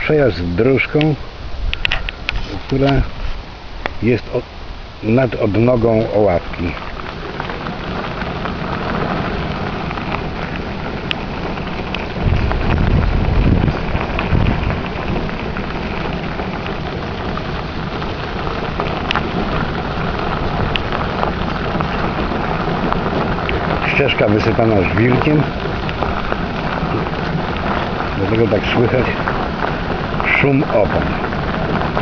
przejazd dróżką, która jest od, nad odnogą Oławki. Ścieżka wysypana żwirkiem. Dlatego tak słychać zoom open.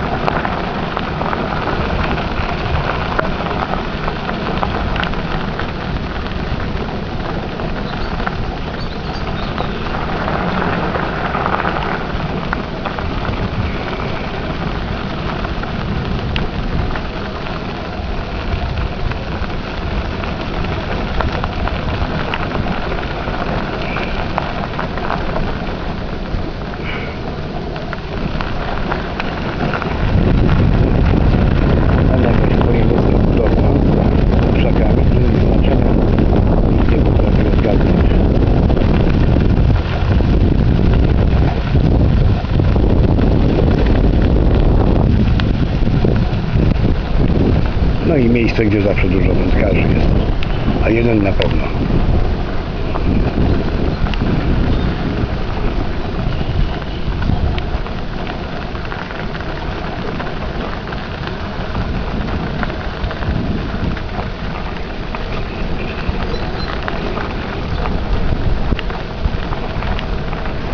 No i miejsce, gdzie zawsze dużo wędkarzy jest. A jeden na pewno.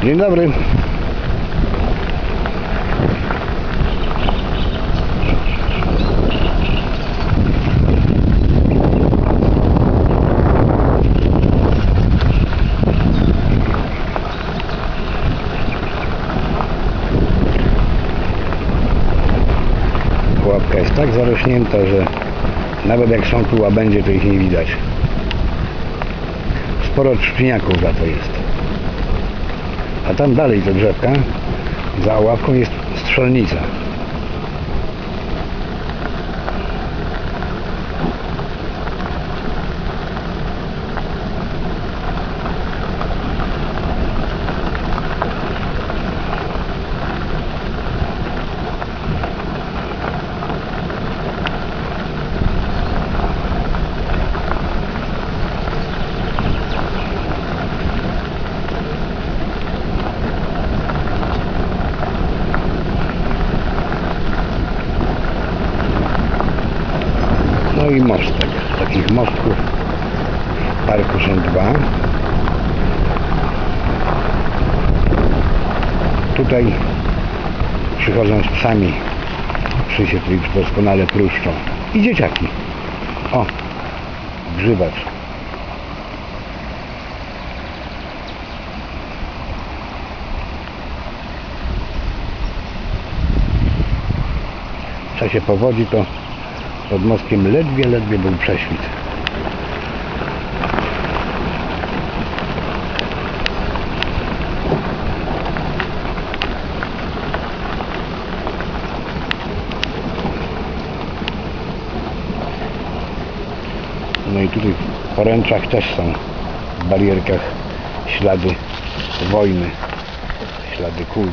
Dzień dobry. Pułapka jest tak zarośnięta, że nawet jak są tu łabędzie, to ich nie widać. Sporo trzciniaków za to jest. A tam dalej te drzewka, za ławką jest strzelnica. No i mostek. Takich mostków w parku są dwa. Tutaj przychodzą z psami. Psy się tutaj doskonale pruszczą. I dzieciaki. O, grzybacz. W czasie powodzi to pod mostkiem ledwie, ledwie był prześwit. No i tutaj w poręczach też są w barierkach ślady wojny, ślady kul.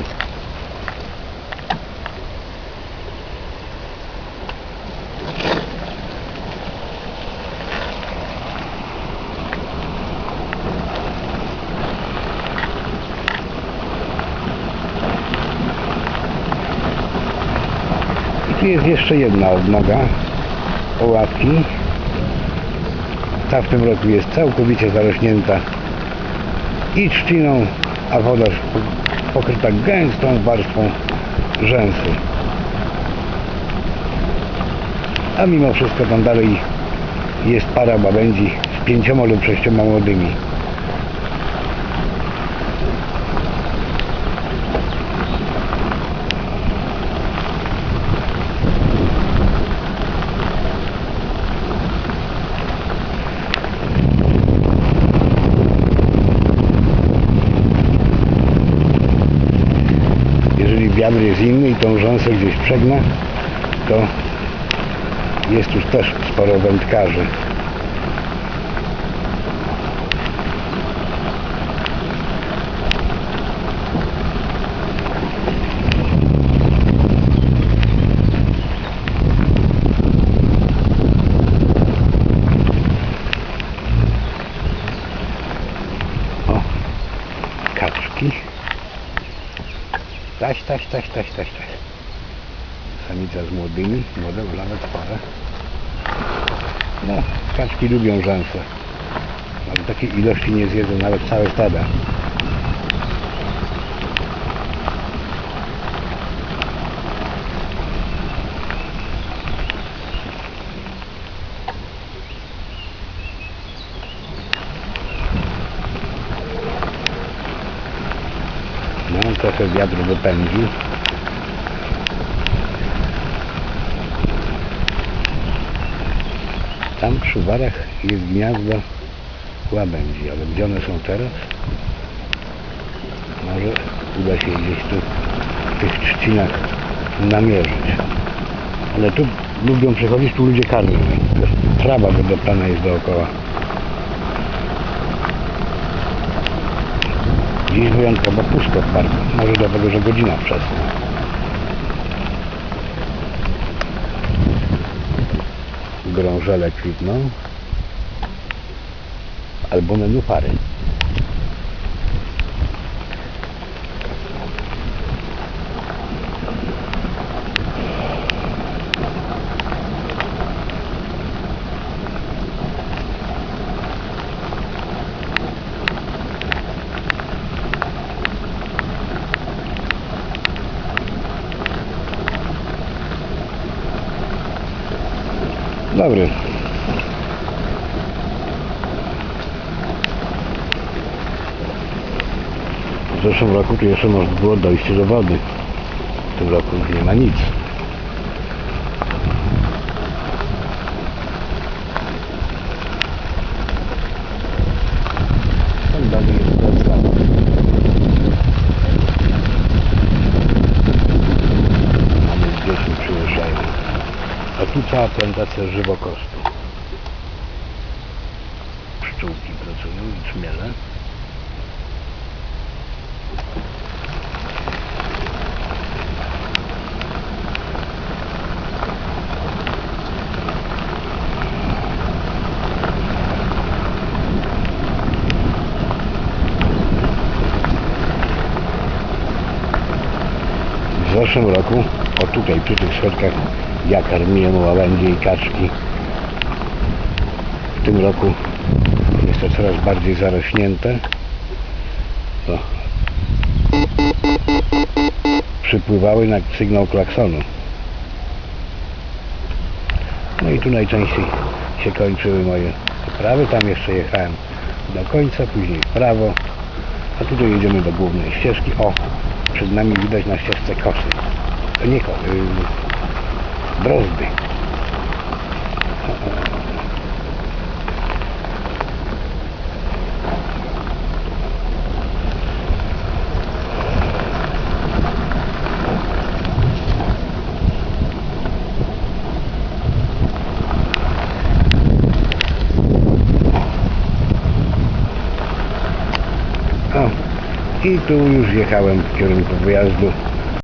Jest jeszcze jedna odnoga oławki. Ta w tym roku jest całkowicie zarośnięta i trzciną, a woda po- pokryta gęstą warstwą rzęsy. A mimo wszystko tam dalej jest para łabędzi z pięcioma lub sześcioma młodymi. kabry jest inny i tą rzęsę gdzieś przegna, to jest tu też sporo wędkarzy. O, kaczki. Taś, taś, taś, taś, taś, taś. Samica z młodymi, młode nawet spore. No, kaczki lubią rzęsę. Ale takiej ilości nie zjedzą nawet całe stada. Trochę wiatr wypędził. Tam przy warach jest gniazdo łabędzi, ale gdzie one są teraz? Może uda się gdzieś tu w tych trzcinach namierzyć. Ale tu lubią przechodzić, tu ludzie karmią. Trawa wydeptana jest dookoła. Dziś wyjątkowo pusto w parku. Może dlatego, że godzina wczesna. Grążele kwitną. Albo nenufary. Dobry. W zeszłym roku tu jeszcze można było dojście do wody. W tym roku nie ma nic. Tam dalej jest plac Mamy dzieci przyjeżdżają. A plantacja żywokostu. Pszczółki pracują i czmiele. W zeszłym roku, o tutaj przy tych schodkach, ja karmiłem łabędzie i kaczki. W tym roku jest to coraz bardziej zarośnięte. O. Przypływały na sygnał klaksonu. No i tu najczęściej się kończyły moje prawy. Tam jeszcze jechałem do końca, później w prawo. A tutaj jedziemy do głównej ścieżki. O, przed nami widać na ścieżce kosy. To nie ko, yy, drozdy. I tu już jechałem w kierunku wyjazdu